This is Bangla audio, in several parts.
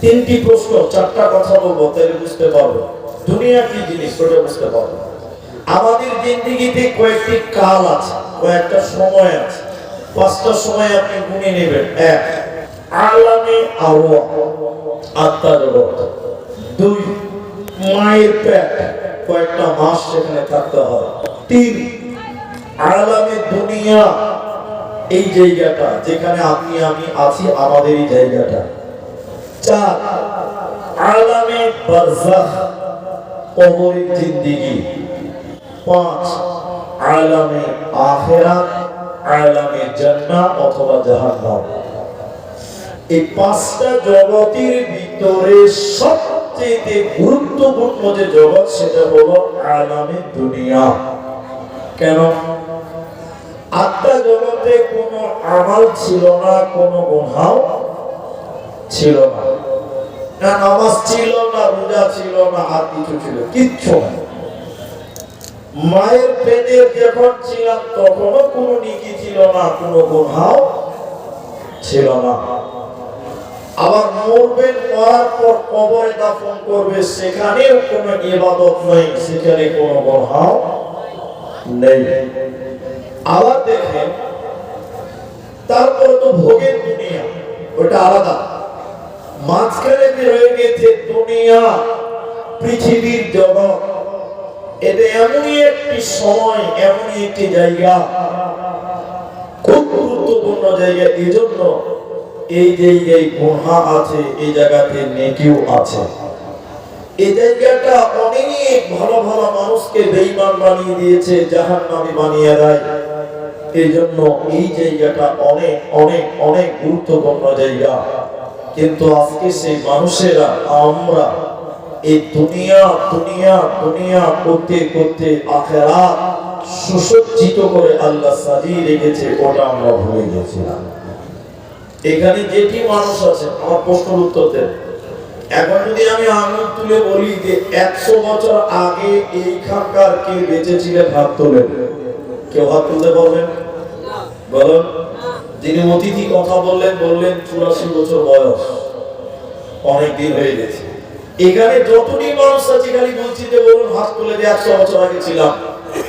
তিনটি প্রশ্ন, চারটা কথা বলব, তাহলে বুঝতে পারব। দুনিয়া কি জিনিস ওটা বুঝতে পারব। আমাদের জিন্দিগিতে কয়েকটি কাল আছে, কয়েকটা সময় আছে। পাঁচটা সময় আপনি গুনে নেবেন। এক, আলামে আওয়া আত্মা দুই, মায়ের পেট, কয়েকটা মাস সেখানে থাকতে হয়। তিন, আলামে দুনিয়া, এই জায়গাটা, যেখানে আপনি, আমি আছি আমাদের এই জায়গাটা। জগতের ভিতরে সবচেয়ে গুরুত্বপূর্ণ যে জগৎ, সেটা হলো আলামে দুনিয়া। কেন? আত্মা জগতে কোনো আমাল ছিল না, কোনো গুণাও ছিল না। না, নামাজ ছিল না, রোজা ছিল না, আর কিছু ছিল কিচ্ছু মায়ের পেটে যখন ছিলাম, তখনও কোনো নিকি ছিল না, কোনো গুণাও ছিল না। আবার মরবেন মরার পর কবরে দাফন করবে, সেখানেও কোনো ইবাদত নাই, সেখানে কোনো গুণাও নেই। আবার দেখেন, তারপরে তো ভোগের দুনিয়া, ওটা আলাদা। মাঝখানে রয়ে গেছে দুনিয়া, পৃথিবীর জগৎ এটা এমনই একটি সময়, এমনই একটি জায়গা। খুব গুরুত্বপূর্ণ জায়গা এই জন্য এই জায়গায় গুহা আছে, এই জায়গাতে নেকিও আছে। এই জায়গাটা অনেক ভালো ভালো মানুষকে বেঈমান বানিয়ে দিয়েছে জাহান নামে বানিয়ে দেয়। এই জন্য এই জায়গাটা অনেক অনেক অনেক গুরুত্বপূর্ণ জায়গা। কিন্তু আজকে সেই মানুষেরা, আমরা এই দুনিয়া দুনিয়া দুনিয়া করতে করতে আখেরা সুসজ্জিত করে আল্লাহ সাজিয়ে রেখেছে, ওটা আমরা ভুলে গেছিলাম এখানে যেটি মানুষ আছে, আমার প্রশ্নের উত্তর দেন। এখন যদি আমি আঙুল তুলে বলি যে একশো বছর আগে এইখানকার কে বেঁচে ছিলেন হাত তোলেন, কেউ হাত তুলতে পারবেন? বলুন। যিনি অতিথি কথা বললেন বললেন, চুরাশি বছর বয়স। অনেক দিন হয়ে গেছে। এখানে যতটি মানুষ আছে, খালি বলছি যে বলুন হাত তুলে যে একশো বছর আগে ছিলাম।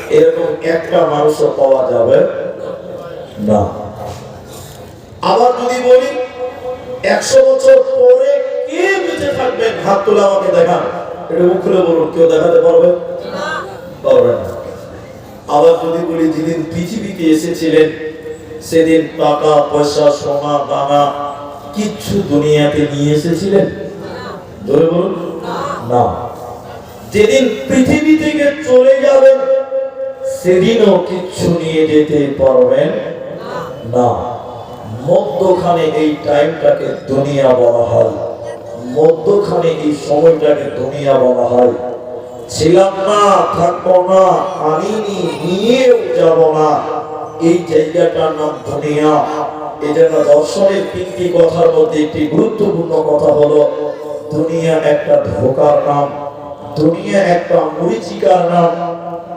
এরকম একটা মানুষও পাওয়া যাবে না। আবার যদি বলি, একশো বছর পরে কে বেঁচে থাকবেন হাত তুলে আমাকে দেখান। এটা মুখ খুলে বলুন, কেউ দেখাতে পারবে? পারবে না। আবার যদি বলি, যেদিন পৃথিবীতে এসেছিলেন সেদিন টাকা, পয়সা, সোনা, দানা কিচ্ছু দুনিয়াতে নিয়ে এসেছিলেন? ধরে না। যেদিন পৃথিবী থেকে চলে যাবেন, সেদিনও কিচ্ছু নিয়ে যেতে পারবেন? না। মধ্যখানে এই টাইমটাকে দুনিয়া বলা হয়। মধ্যখানে এই সময়টাকে দুনিয়া বলা হয়। ছিলাম না, থাকব না, আনিনি, নিয়েও যাব না। এই জায়গাটার নাম দুনিয়া দর্শনের তিনটি কথার মধ্যে একটি গুরুত্বপূর্ণ কথা হলো দুনিয়া একটা ধোকার নাম দুনিয়া একটা মরিচিকার নাম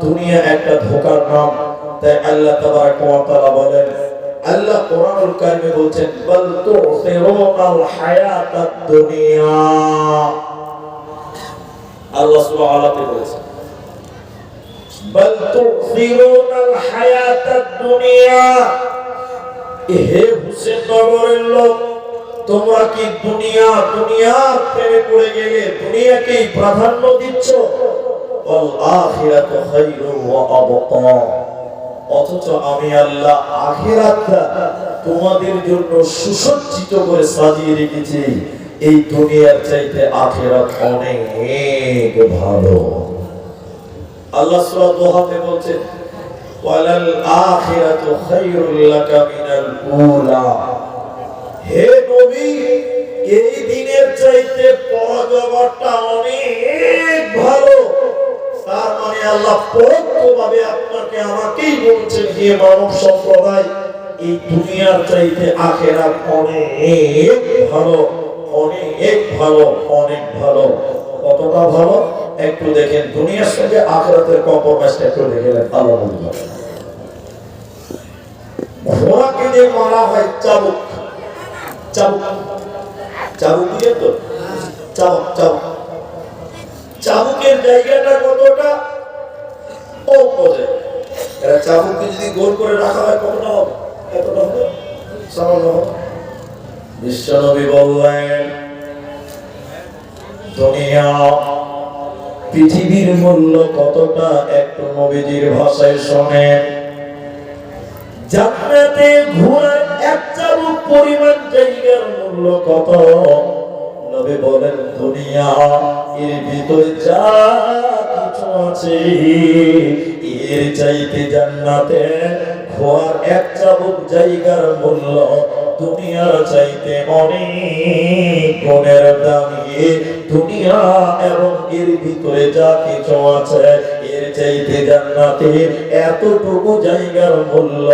দুনিয়া একটা ধোকার নাম। তাই আল্লাহ তাবারক ওয়া তাআলা বলেন, আল্লাহ কোরআনুল কারিমে বলছেন দুনিয়া। আল্লাহ সূরা আলাতে বলেছেন বাল তুসিরুনাল হায়াতাদ দুনিয়া হে হুসেন নগরের লোক, তোমরা কি দুনিয়া দুনিয়ার প্রেমে পড়ে গেলে দুনিয়াকেই প্রাধান্য দিচ্ছ? ওয়াল ওয়া আবকা। অথচ আমি আল্লাহ আখিরাতটা তোমাদের জন্য সুসজ্জিত করে সাজিয়ে রেখেছি। এই দুনিয়ার চাইতে আখিরাত অনেক ভালো। আল্লাহ সূরা দোহাতে বলছেন ওয়ালাল আখিরাতু খায়রুল লাকা মিনাল উলা। হে নবী, এই দিনের চাইতে পরজগৎটা অনেক ভালো। তার মানে আল্লাহ পরোক্ষভাবে আপনাকে আমাকেই বলছেন, হে মানব সম্প্রদায়, এই দুনিয়ার চাইতে আখেরাত অনেক ভালো অনেক ভালো অনেক ভালো। কতটা ভালো? একটু দেখেন, দুনিয়ার সঙ্গে আখেরাতের কম্প্রোমাইজটা একটু দেখেন আল্লাহ বলবেন ঘোড়াকে যে মারা হয় চাবুক। চাবুক। চাবুক দিয়ে তো? চাবুক চাবুক। চাবুকের জায়গাটা কতটা? অল্প জায়গা। এরা চাবুককে যদি গোল করে রাখা হয়, কতটা হবে? এতটা হবে? সামান্য হবে। বিশ্বনবী বললেন, দুনিয়া পৃথিবীর মূল্য কতটা একটু নবীজির ভাষায় শোনেন। জান্নাতে ঘোড়ার এক চাবুক পরিমাণ জায়গার মূল্য কত? নবী বলেন, দুনিয়া, এর ভিতরে যা কিছু আছে, এর চাইতে জান্নাতে ঘোড়ার এক চাবুক জায়গার মূল্য দুনিয়ার চাইতে অনেক গুণের দামি। দুনিয়া এবং এর ভিতরে যা কিছু আছে, এর চাইতে জান্নাতে এতটুকু জায়গার মূল্য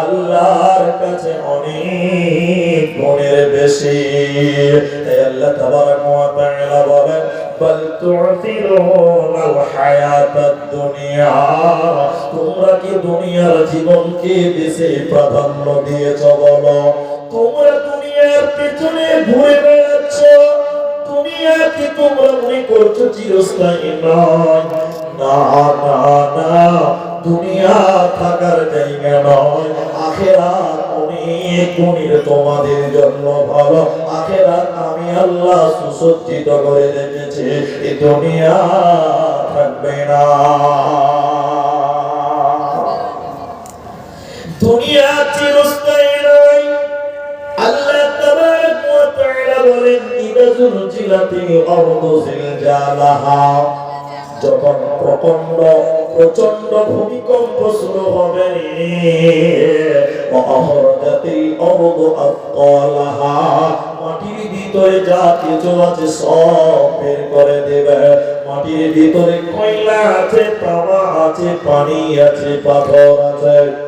আল্লাহর কাছে অনেক গুণের বেশি। তাই আল্লাহ তাবারক ওয়া বলেন, বল তু'থিরুনাল হায়াতাদ দুনিয়া। তোমরা কি দুনিয়ার জীবনকে বেশি প্রাধান্য দিয়েছ বলো? পেছনে ঘুরে বেড়াচ্ছ। দুনিয়াকে তোমরা মনে করছ চিরস্থায়ী নয়। না না না, দুনিয়া থাকার জায়গা নয়। আখেরা তোমাদের জন্য ভালো। আখেরা আমি আল্লাহ সুসজ্জিত করে রেখেছি। এ দুনিয়া থাকবে না। দুনিয়া চিরস্থায়ী যখন প্রচণ্ড প্রচণ্ড ভূমিকম্প শুরু হবে মাটির ভিতরে যা কিছু আছে সব বের করে দেবে। মাটির ভিতরে কয়লা আছে, তামা আছে, পানি আছে, পাথর আছে।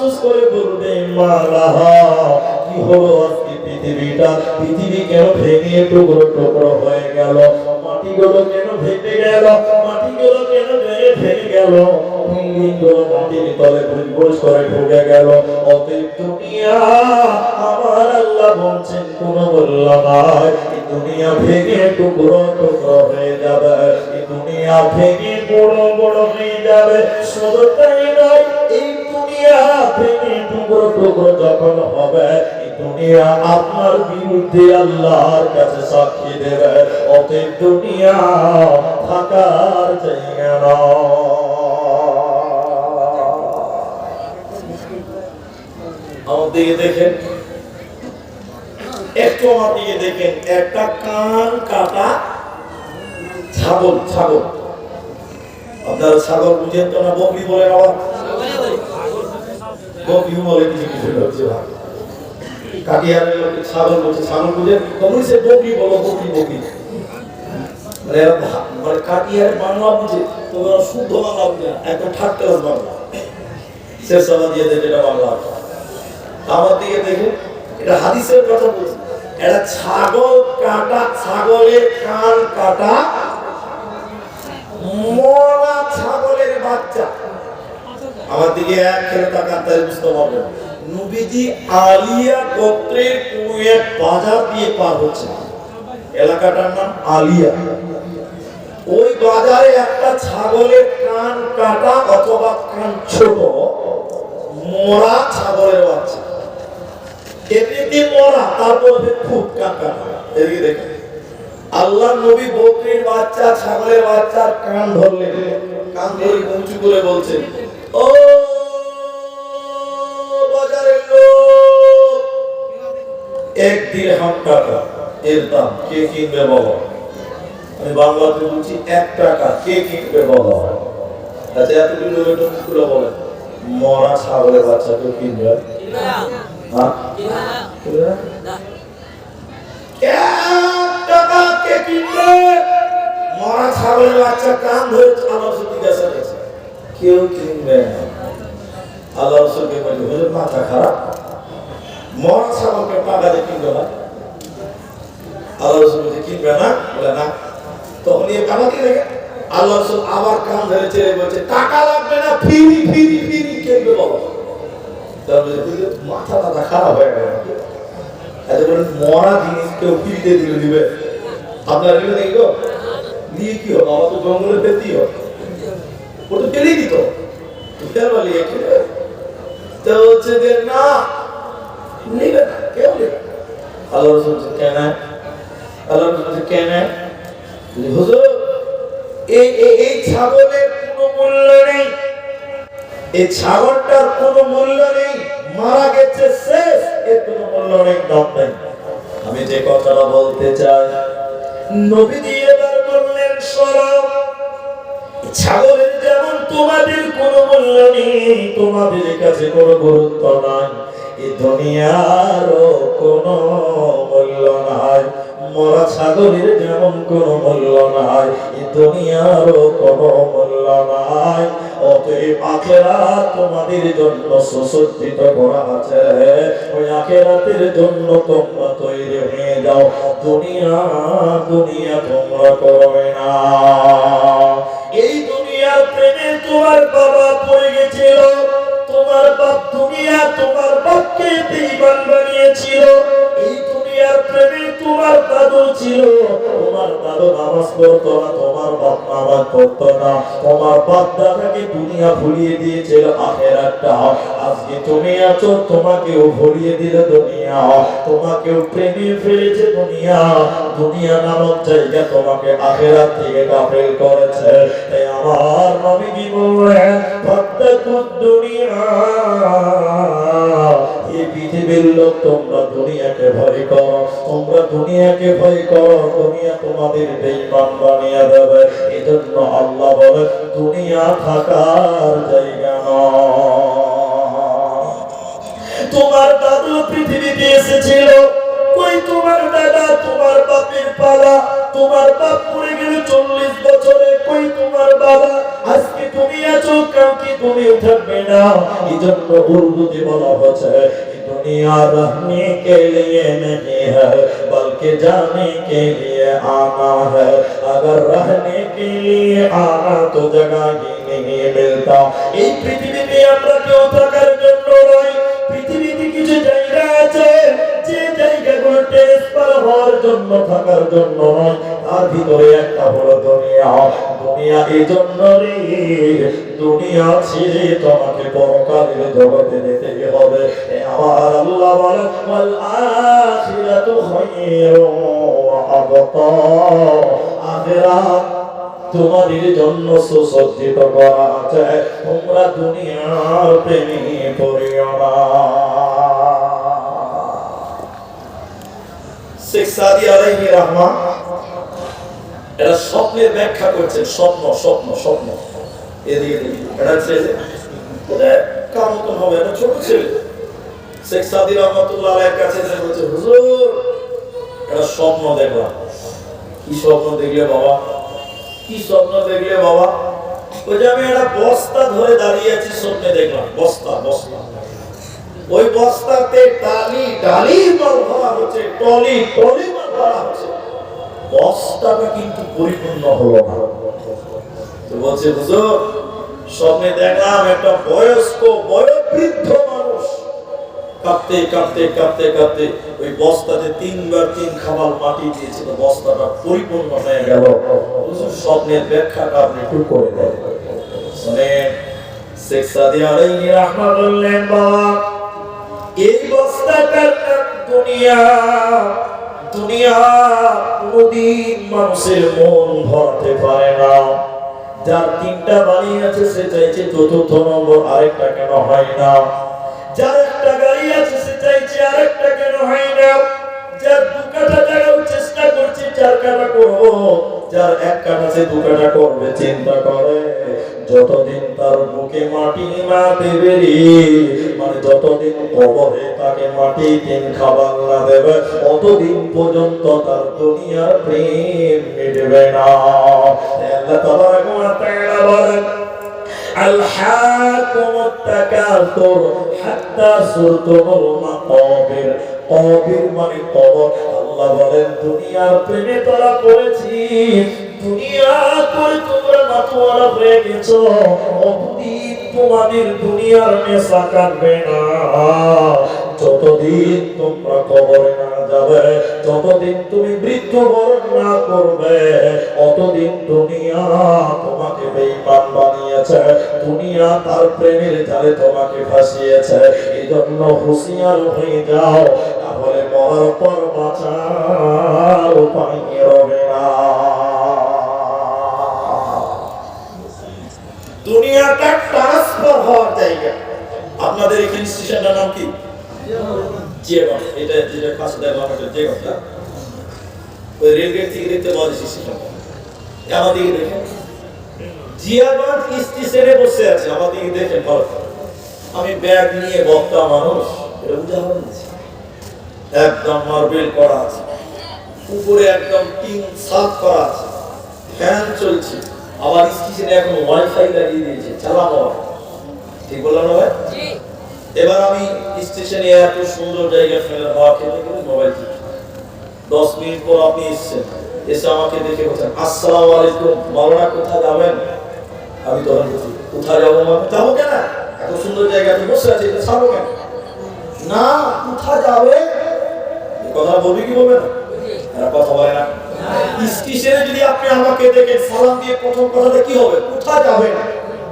আফসোস করে বলবে কি হলো আজকে পৃথিবীটা? পৃথিবী কেন ভেঙে টুকরো টুকরো হয়ে গেল? মাটিগুলো কেন ভেঙে গেল? মাটিগুলো কেন ভেঙে ভেঙে গেল? দুনিয়া ভেঙে দুনিয়া ভেঙে বড় বড় হয়ে যাবে। শুধু তাই দুনিয়া টুকরো টুকরো যখন হবে দুনিয়া আপনার বিরুদ্ধে আল্লাহর কাছে সাক্ষী দেবে। দুনিয়া থাকার জায়গা দিকে দেখেন। একটু দেখেন। একটা কান কাটা ছাগল ছাগল। আপনারা ছাগল বুঝেন তো না, বকরি বলে আবার? দিয়ে এটা দেখুন এটা কথা বলছি। ছাগল কাটা ছাগলের কান কাটা মরা ছাগলের বাচ্চা। আমার দিকে এক খেলে তাকান তাই বুঝতে পারবেন নবীজি আলিয়া গোত্রের কোন বাজার দিয়ে পার হচ্ছে। এলাকাটার নাম আলিয়া। ওই বাজারে একটা ছাগলের কান কাটা অথবা কান ছোট, মরা ছাগলের বাচ্চা। এমনিতে মরা, তারপর খুব কান কাটা। এদিকে দেখেন। আল্লাহ নবী বকরির বাচ্চা, ছাগলের বাচ্চার কান ধরলেন। কান ধরে উঁচু করে বলছেন ও বাজারের লোক এক দিরহাম টাকা এর দাম কে কিনবে বাবা আমি বাংলাতে বলছি এক টাকা কে কিনবে বাবা আচ্ছা এতগুলো এটা মুখগুলো বলেন মরা ছাগলের বাচ্চা কেউ কিনবে? টাকা কিনবে? মরা ছাগলের বাচ্চা কান ধরে আমার কেউ কিনবে না। আল্লাহ রসুলকে বলছে হুজুর মাথা খারাপ? মরা ছাগলকে দিয়ে কিনবে না? আল্লাহ রসুল বলছে কিনবে না? বলে না। তখন এই কামাতে লেগে আল্লাহ রসুল আবার কান ধরে ছেড়ে বলছে টাকা লাগবে না ফিরি ফিরি ফিরি কিনবে বলো। বলছে, মাথা মাথা খারাপ হয়ে গেল এত বলেন মরা জিনিস কেউ ফিরিতে দিলে দিবে? আপনার এগুলো দেখো দিয়ে কি হবে? বাবা তো জঙ্গলে নিবে নিবে এই কোনো মূল্য নেই। ছাগলটার মূল্য নেই। মারা গেছে, শেষ। এর মূল্য নেই নেই। আমি যে কথাটা বলতে চাই, নবীজি এবার বললেন সরব ছাগলের যেমন তোমাদের কোনো মূল্য নেই, তোমাদের কাছে কোনো গুরুত্ব নাই। এই দুনিয়ারও কোনো মূল্য নাই। মরা ছাগলের যেমন কোনো মূল্য নাই এই দুনিয়ারও কোনো মূল্য নাই। তোমাদের জন্য সুসজ্জিত করা আছে। ওই আখেরাতের জন্য তোমরা তৈরি হয়ে যাও। দুনিয়া দুনিয়া তোমরা করবে না। এই প্রেমে তোমার বাবা পড়ে গেছিল। তোমার বাপ দুনিয়া তোমার বাপকে বেঈমান বানিয়েছিল। এই দুনিয়ার প্রেমে তোমার দাদু ছিল। তোমার দাদু নামাজ পড়তো না তোমার বাপ নামাজ পড়তো না। তোমার বাপ দাদাকে দুনিয়া ভুলিয়ে দিয়েছিল আখেরাতটা। আজকে তুমি আছো, তোমাকেও ভুলিয়ে দিল দুনিয়া। তোমাকেও প্রেমে ফেলেছে দুনিয়া। দুনিয়া নামক জায়গা তোমাকে আখেরাত থেকে গাফেল করেছে। তাই আমার নবী কি বললেন, ফাত্তাকুদ দুনিয়া। এই পৃথিবীর লোক, তোমরা দুনিয়াকে ভয় করো। তোমরা দুনিয়াকে ভয় করো, দুনিয়া তোমাদের বেঈমান বানিয়ে দেবে। এজন্য আল্লাহ বলে, দুনিয়া থাকার জায়গা তোমার দাদু পৃথিবীতে এসেছিল। কই তোমার দাদা? তোমার বাপের পালা। তোমার বাপ মরে গেল চল্লিশ বছরে কই তোমার বাবা? আজকে তুমি আছো কাউকে তুমি থাকবে না এই জন্য উর্দুতে বলা হচ্ছে दुनिया रहने के लिए नहीं है बल्कि जाने के लिए आना है अगर रहने के लिए आना तो जगह ही नहीं मिलता এই পৃথিবীতে আমরা কেউ থাকার জন্য নয় পৃথিবীতে কিছু জায়গা আছে যে জায়গাগুলো ট্রান্সফার হওয়ার জন্য থাকার জন্য নয় তার ভিতরে একটা হলো দুনিয়া দুনিয়া এই জন্য রে দুনিয়া ছেড়ে তোমাকে পরকালের জগতে যেতে হবে। আমার আল্লাহ ওয়াল আখিরাতু ওয়া আখিরাত তোমাদের জন্য সুসজ্জিত করা আছে। তোমরা দুনিয়ার প্রেমী পড়িও না শেখ আলাইহি এটা স্বপ্নের ব্যাখ্যা করছেন, স্বপ্ন স্বপ্ন স্বপ্ন। বাবা? কি স্বপ্ন দেখলে বাবা? ওই আমি একটা বস্তা ধরে দাঁড়িয়ে আছি, স্বপ্নে দেখলাম। বস্তা বস্তা। ওই বস্তাতে ডালি ডালি মাল ভরা হচ্ছে, টলি টলি মাল ভরা হচ্ছে। বস্তাটা কিন্তু পরিপূর্ণ হলো না। তো বলছে, হুজুর, স্বপ্নে দেখলাম একটা বয়স্ক, বয়োবৃদ্ধ মানুষ। কাঁপতে কাঁপতে কাঁপতে কাঁপতে ওই বস্তাতে তিনবার তিন খাবার মাটি দিয়েছিল, বস্তাটা পরিপূর্ণ হয়ে গেল। হুজুর, স্বপ্নের ব্যাখ্যাটা আপনি একটু করে দেন। শুনেন, শেখ সাদি আলাইহি রাহমাত বললেন বাবা, এই বস্তাটার দুনিয়া। দুনিয়া কোনদিন মানুষের মন ভরতে পারে না। যার তিনটা বাড়ি আছে, সে চাইছে চতুর্থ নম্বর, আরেকটা কেন হয় না? যার একটা গাড়ি আছে, সে চাইছে আরেকটা কেন হয় না? যার দু চেষ্টা করছে, চার কাঠা করব। যার এক কাঠা সে দু কাঠা করবে চিন্তা করে যতদিন তার বুকে মাটি না দেবে রে, মানে যতদিন কবরে তাকে মাটি তিন খাবার না দেবে অতদিন পর্যন্ত তার দুনিয়ার প্রেম মিটবে না আল্লাহ তাবারক ওয়া তাআলা বলেন ألحاكم التكاثر حتى زرتم المقابر কবির মানে আল্লাহ বলেন, দুনিয়ার প্রেমে তোরা করেছি দুনিয়া করে তোমরা মাতোয়ারা হয়ে গেছ। তোমাদের দুনিয়ার নেশা কাটবে না। যতদিন তোমরা কবরে না যাবে, যতদিন তুমি বৃদ্ধ বরণ না করবে, অতদিন দুনিয়া তোমাকে বেঈমান বানিয়েছে, দুনিয়া তার প্রেমের জালে তোমাকে ফাঁসিয়েছে। এই জন্য হুঁশিয়ার হয়ে যাও, তাহলে মরার পর বাঁচার উপায় রবে না। দুনিয়াটা ট্রান্সফার হওয়ার জায়গা। আপনাদের এখানে স্টেশনটার নাম কি? জিয়াগঞ্জ এটা যেটা পাশে দেয় বাংলাদেশ জিয়াগঞ্জ ওই রেলগেট থেকে দেখতে পাওয়া যাচ্ছে স্টেশনটা আমাদের দেখেন। জিয়াগঞ্জ স্টেশনে বসে আছে আমাদের দেখেন ভালো আমি ব্যাগ নিয়ে বক্তা মানুষ, এটা উদাহরণ দিচ্ছি একদম মার্বেল করা আছে। উপরে একদম টিন সাফ করা আছে। ফ্যান চলছে। আবার স্টেশনে এখন ওয়াইফাই লাগিয়ে দিয়েছে চালানো। ঠিক বললাম না ভাই? এবার আমি স্টেশনে এত সুন্দর জায়গা ফেলে হওয়া খেতে গেলে মোবাইল দশ মিনিট পর আপনি এসছেন। এসে আমাকে দেখে বলছেন, আসসালামু আলাইকুম, মাওলানা কোথায় যাবেন? আমি তখন বলছি, কোথায় যাব মানে? যাব কেন? এত সুন্দর জায়গা তুমি বসে আছে এটা ছাড়বো কেন? না, কোথায় যাবে? কথা বলবি কি বলবে না? এরা কথা বলে না। স্টেশনে যদি আপনি আমাকে দেখে সালাম দিয়ে প্রথম কথাটা কি হবে? কোথায় যাবেন?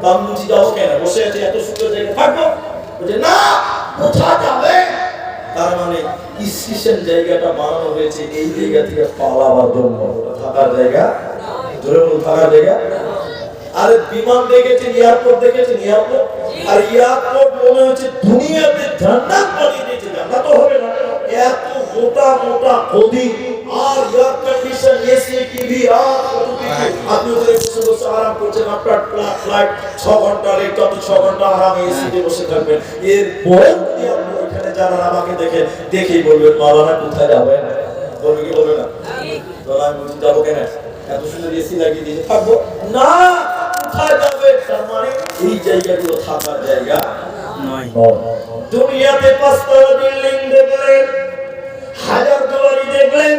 দাম বুঝি যাব কেন? বসে আছে, এত সুন্দর জায়গা থাকব? বলছে না কোথায় যাবে। তার মানে স্টেশন জায়গাটা বানানো হয়েছে এই জায়গা থেকে পালাবার জন্য। থাকার জায়গা? বলুন থাকার জায়গা? আরে বিমান দেখেছেন এয়ারপোর্ট দেখেছেন এয়ারপোর্ট? আর এয়ারপোর্ট মনে হচ্ছে দুনিয়াতে জান্নাত বানিয়ে দিয়েছে। জান্নাত তো হবে না। এত মোটা মোটা গদি আর এয়ার কন্ডিশন এসি টিভি আর কিছু আপনি ওখানে বসে বসে আরাম করছেন আপনার ফ্লাইট ছ ঘণ্টা লেট যত ছ ঘণ্টা আরামে এসিতে বসে থাকবেন। এর পরে যদি আপনি ওখানে যারা আমাকে দেখে দেখেই বলবেন মালানা কোথায় যাবেন বলবে কি বলবে না? তাহলে আমি বলছি যাব কেন? এত সুন্দর এসি লাগিয়ে দিয়েছে থাকব? না কোথায় যাবে? তার মানে এই জায়গাগুলো থাকার জায়গা নয়। দুনিয়াতে পাঁচতলা বিল্ডিং দেখলেন হাজার দুয়ারি দেখলেন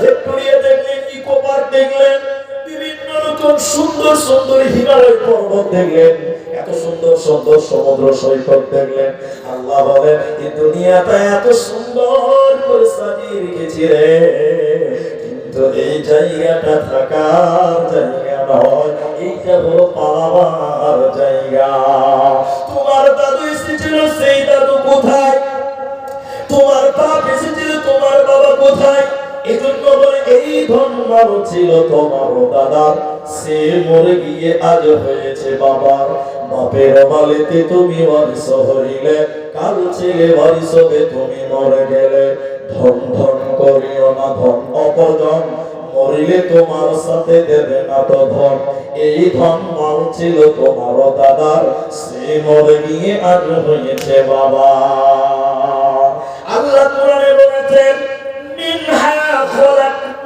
ভিক্টোরিয়া দেখলেন, ইকো পার্ক দেখলেন, বিভিন্ন রকম সুন্দর সুন্দর হিমালয় পর্বত দেখলেন, এত সুন্দর সুন্দর সমুদ্র সৈকত দেখলেন। আল্লাহ বলেন এই দুনিয়াটা এত সুন্দর করে সাজিয়ে রেখেছি রে। কিন্তু এই জায়গাটা থাকার জায়গা নয়, এইটা হলো পালাবার জায়গা। তোমার দাদু এসেছিল, সেই দাদু কোথায়? তোমার বাপ এসেছিল, তোমার বাবা কোথায়? এজন্য বলে, এই ধর্ম ছিল তোমার দাদার। সে মরে গিয়ে আজ হয়েছে বাবার। বাপের বালিতে তুমি বারিশ হইলে, কাল ছেলে বারিশ হবে তুমি মরে গেলে। ধন ধন করিও না, ধন অপজন মরিলে তোমার সাথে দেবে না তো ধন। এই ধন মাল ছিল তোমার দাদার। সে মরে গিয়ে আজ হয়েছে বাবা আল্লাহ কোরআনে বলেছেন, মিনহা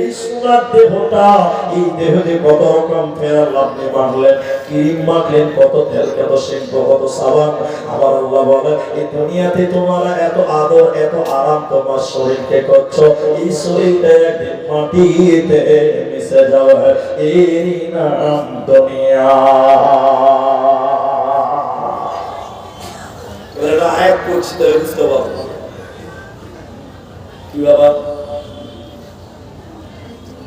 এই সোনার দেহটা, এই দেহ যে কত রকম ফেরাল আপনি মাখলেন ক্রিম মাখলেন, কত তেল, কত শ্যাম্পু কত সাবান। আমার আল্লাহ বলেন এই দুনিয়াতে তোমার এত আদর, এত আরাম তোমার শরীরকে করছ। এই শরীরটা একদিন মাটিতে মিশে যাবে। এই নাম দুনিয়া। আয়াত পড়ছি, তাহলে বুঝতে পারব। কি বাবা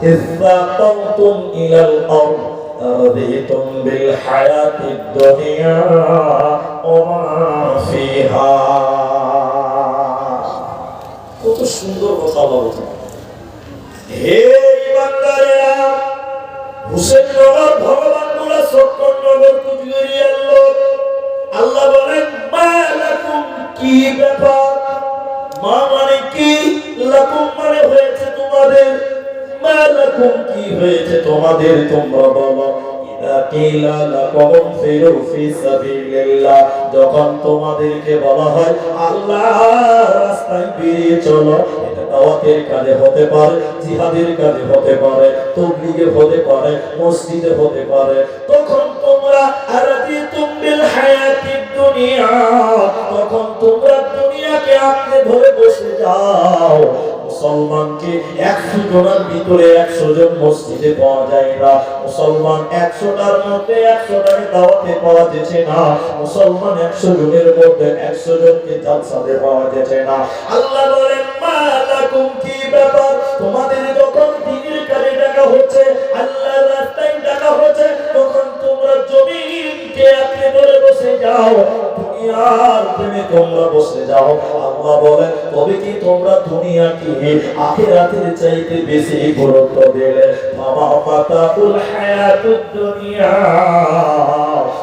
الله اثاقلتم إلى الأرض أرضيتم بالحياة الدنيا وما فيها কত সুন্দর কথা বলতো হে ইমানদারেরা হুসেন নগর ভগবান গুলা তোমাদের তোমরা বলো যখন তোমাদেরকে বলা হয় আল্লাহর রাস্তায় বেরিয়ে চলো, এটা দাওয়াতের কাজে হতে পারে, জিহাদের কাজে হতে পারে, তবলিগে হতে পারে, মসজিদে হতে পারে। তখন তোমরা দুনিয়া, তখন তোমরা দুনিয়াকে আঁকড়ে ধরে বসে যাও। মুসলমানকে একশো জনের ভিতরে একশো জন মসজিদে পাওয়া যায় না। মুসলমান একশোটার মধ্যে একশোটাকে দাওয়াতে পাওয়া যেছে না। মুসলমান একশো জনের মধ্যে একশো জনকে জালসাতে পাওয়া যেছে না। আল্লাহ বলেন, মা কি ব্যাপার তোমাদের যখন দিনের কাজে ডাকা হচ্ছে, আল্লাহর রাস্তায় ডাকা হচ্ছে, তখন তোমরা জমিনকে আঁকড়ে ধরে বসে যাও। দুনিয়ার প্রেমে তোমরা বসে যাও। আল্লাহ বলেন তবে কি তোমরা দুনিয়াকে আখিরাতের চাইতে বেশি গুরুত্ব দিলে? বাবা মাতাকুল হায়াতুদ দুনিয়া।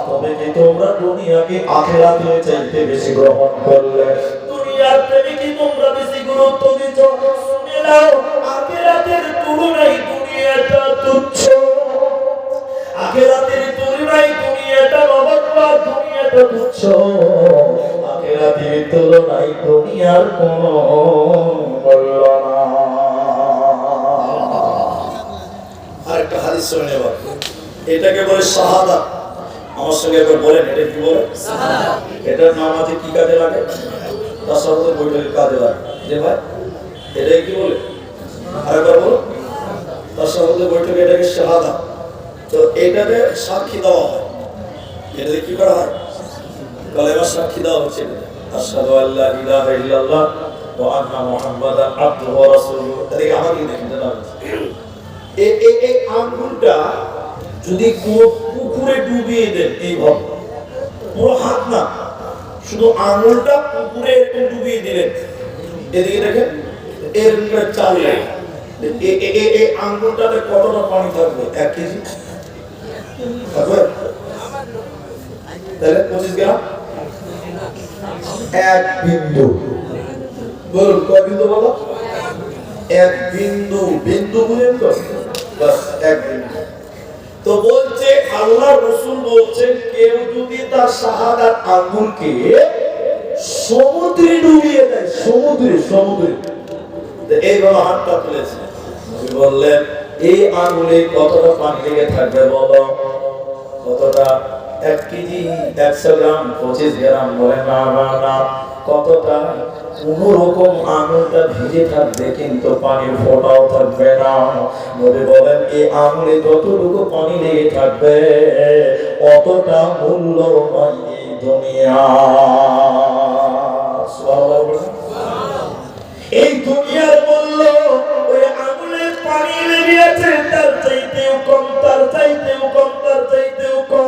তবে কি তোমরা দুনিয়াকে আখিরাতের চাইতে বেশি গ্রহণ করলে? দুনিয়ার প্রেমে কি তোমরা বেশি গুরুত্ব দিচ্ছ শুনে নাও আখিরাতের তুলনায় দুনিয়াটা তুচ্ছ। আখেরাতের তুলনায় দুনিয়াটা অবাকবা দুনিয়াটা তুচ্ছ। আখেরাতের তুলনায় দুনিয়ার মূল্য না। হাদিস নেবার এটাকে বলে শাহাদাত আমার সঙ্গে একবার বলেন, এটা কি বলে? এটার নাম আছে কি কাজে লাগে? তার সাথে বইটাকে কাজে লাগে। যে ভাই, এটাই কি বলে? আরেকবার বলো তার সাথে বৈঠকে এটাকে শাহাদা। তো এটাতে সাক্ষী দেওয়া হয়। এটাতে কি করা হয়? কলেমা সাক্ষী দেওয়া হচ্ছে আশহাদু আল্লা ইলাহা ইল্লাল্লাহ ওয়া আন্না মুহাম্মাদান আবদুহু ওয়া রাসূলুহু। এদিকে আমাকে দেখেন? জানা এই এই এই আঙ্গুলটা যদি পুকুরে ডুবিয়ে দেন এইভাবে, পুরো হাত না, শুধু আঙুলটা পুকুরে একটু ডুবিয়ে দিলেন। এদিকে দেখেন এর চাল এই আঙ্গুলটাতে কতটা পানি থাকবে? এক কেজি? থাকবে? তাহলে পঁচিশ গ্রাম? এক বিন্দু। বলুন কয় বিন্দু বলো? এক বিন্দু। বিন্দু বুঝেন তো? বাস, এক বিন্দু। তো বলছে, আল্লাহ রসুল বলছেন, কেউ যদি তার শাহাদাত আঙ্গুলকে সমুদ্রে ডুবিয়ে দেয়, সমুদ্রে সমুদ্রে এইভাবে হাতটা তুলেছে। বললেন, এই আঙুলে কতটা পানি লেগে থাকবে বলো? কতটা? এক কেজি একশো গ্রাম, পঁচিশ গ্রাম বলে না কতটা? কোন রকম আঙুলটা ভিজে থাকবে কিন্তু পানির ফোঁটাও থাকবে না। নবী বলেন এই আঙুলে যতটুকু পানি লেগে থাকবে, অতটা মূল্য নয় দুনিয়া। এই দুনিয়ার মূল্য ওই আঙুলের পানি লেগেছে তার চাইতেও কম, তার চাইতেও কম, তার চাইতেও কম।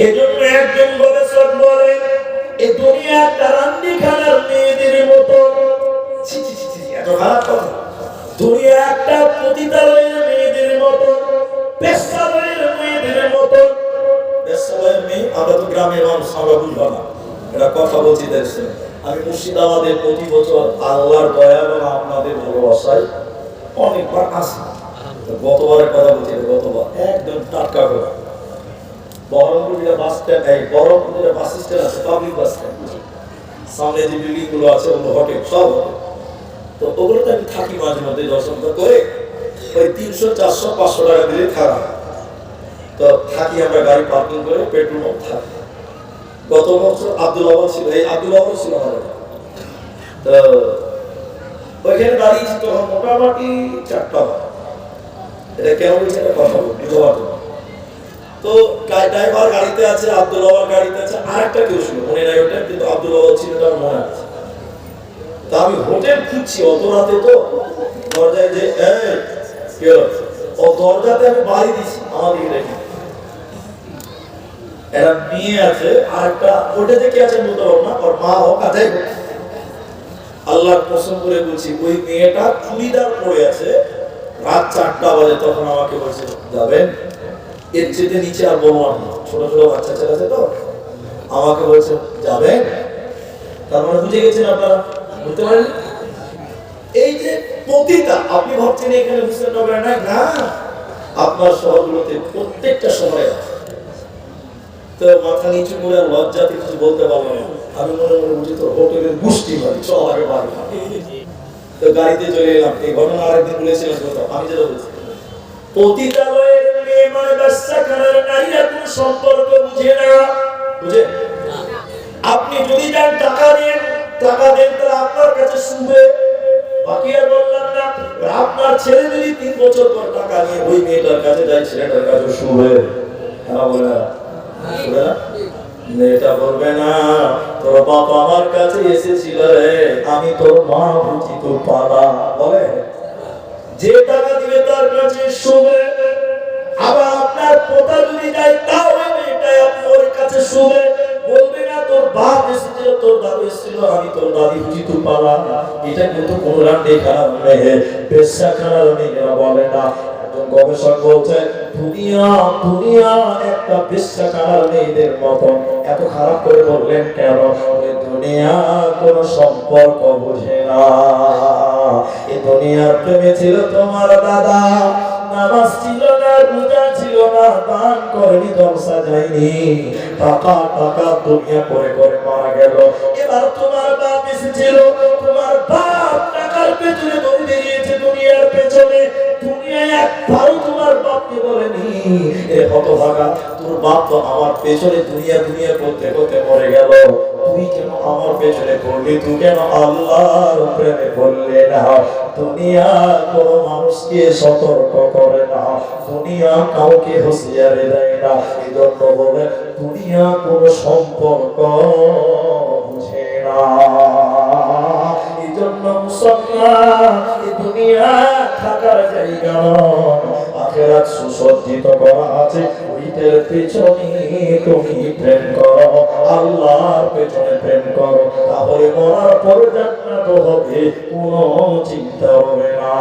এজন্য একজন গবেষক বলেন, এ দুনিয়া একটা রান্দি খানার মেয়েদের মতো এত খারাপ কথা। দুনিয়া একটা পতিতালয়ের মেয়েদের মতো পেশালয়ের মেয়েদের মতো। পেশালয়ের মেয়ে আমরা তো গ্রামের মানুষ, আমরা বুঝব না। এটা কথা বলছি, দেখছেন। আমি মুর্শিদাবাদের প্রতি বছর আল্লাহর দয়া এবং আপনাদের ভালোবাসায় অনেকবার আসি। গতবারের কথা বলছি, গতবার একদম টাটকা করে। এই বাস আছে সামনে যে আছে, ওগুলো সব তো ওগুলোতে আমি থাকি মাঝে মধ্যে করে। ওই তিনশো, চারশো, পাঁচশো টাকা দিলে তো থাকি আমরা গাড়ি পার্কিং করে পেট্রোল থাকি। গত বছর ছিল, এই ছিল তো ওইখানে মোটামুটি চারটা এটা কেন কথা বলব তো ড্রাইভার গাড়িতে আছে আব্দুল আবাদ গাড়িতে আছে, আরেকটা কেউ ছিল, মনে নাই ওটা, কিন্তু আব্দুল আবাদ ছিল, তার মনে আছে। তা আমি হোটেল খুঁজছি, অত রাতে তো দরজায় যে? ও দরজাতে আমি বাড়ি দিছি আমাদের রেখে এরা আছে ওটা আছে না, ওর মা হোক। আল্লাহর কসম করে বলছি, ওই মেয়েটা চুড়িদার পরে আছে, রাত চারটা বাজে তখন আমাকে বলছে, যাবেন? এর চেয়ে নিচে আর না। ছোট ছোট বাচ্চা ছেলে আছে তো। আমাকে বলছে তার মানে বুঝে গেছেন আপনারা? বুঝতে পারেন এই যে প্রতিটা আপনি ভাবছেন এখানে নাই? না। আপনার শহরগুলোতে প্রত্যেকটা আছে। তো মাথা নিচু করে লজ্জাতে কিছু বলতে পারব না। আমি মনে মনে বুঝি তোর হোটেলের গুষ্টি ভাই চল আগে বাড়ি। তো গাড়িতে চলে এলাম। এই ঘটনা আরেকদিন বলেছিলাম আমি যেটা বলছি পতিতালয়ের নারীরা সম্পর্ক বুঝে না। বুঝে? আপনি যদি যান টাকা দেন টাকা দেন তাহলে আপনার কাছে শুবে বাকি আর বললাম না আপনার ছেলে যদি তিন বছর পর টাকা নিয়ে ওই মেয়েটার কাছে যায়, ছেলেটার কাছে হ্যাঁ আমি তোর মা বুঝি তোর পালা। বলে? যে টাকা দিবে তার কাছে শুবে আবার আপনার পোতা যদি যায়, তাও মেয়েটাই আপনি ওর কাছে শুবে বলবে না তোর বাপ এসেছিল, তোর দাদু এসেছিল, আমি তোর দাদি বুঝি পালা এটা কিন্তু কোন রান্ডে মেয়ে পেশা খারাপ মেয়েরা বলে না। একজন গবেষক বলছে, দুনিয়া দুনিয়া, একটা পেশা খারাপ মেয়েদের মতো এত খারাপ করে বললেন কেন? দুনিয়া কোন সম্পর্ক বুঝে না। এই দুনিয়ার প্রেমে ছিল তোমার দাদা। নামাজ ছিল না, রোজা ছিল না, দান করেনি, জলসা যায়নি। টাকা টাকা দুনিয়া করে করে মারা গেল। এবার তোমার বাপ এসেছিল, তোমার বাপ টাকার পেছনে দৌড়ে বেরিয়েছে দুনিয়ার পেছনে। দুনিয়ায় একবারও তোমার বাপকে বলেনি, এ হতভাগা, তোর বাপ তো আমার পেছনে দুনিয়া দুনিয়া করতে করতে মরে গেল। তুই কেন আমার পেছনে পড়লি তুই কেন আল্লাহর প্রেমে পড়লে না? দুনিয়া কোনো মানুষকে সতর্ক করে না। দুনিয়া কাউকে হুঁশিয়ারি দেয় না। এই বলে, দুনিয়া কোনো সম্পর্ক বুঝে না। এই মুসলমান, এই দুনিয়া থাকার জায়গা আখেরাত সুসজ্জিত করা আছে। ওইটার পেছনে তুমি প্রেম করো, আল্লাহর পেছনে প্রেম করো, তাহলে মরার পর জান্নাত হবে, কোনো চিন্তা হবে না।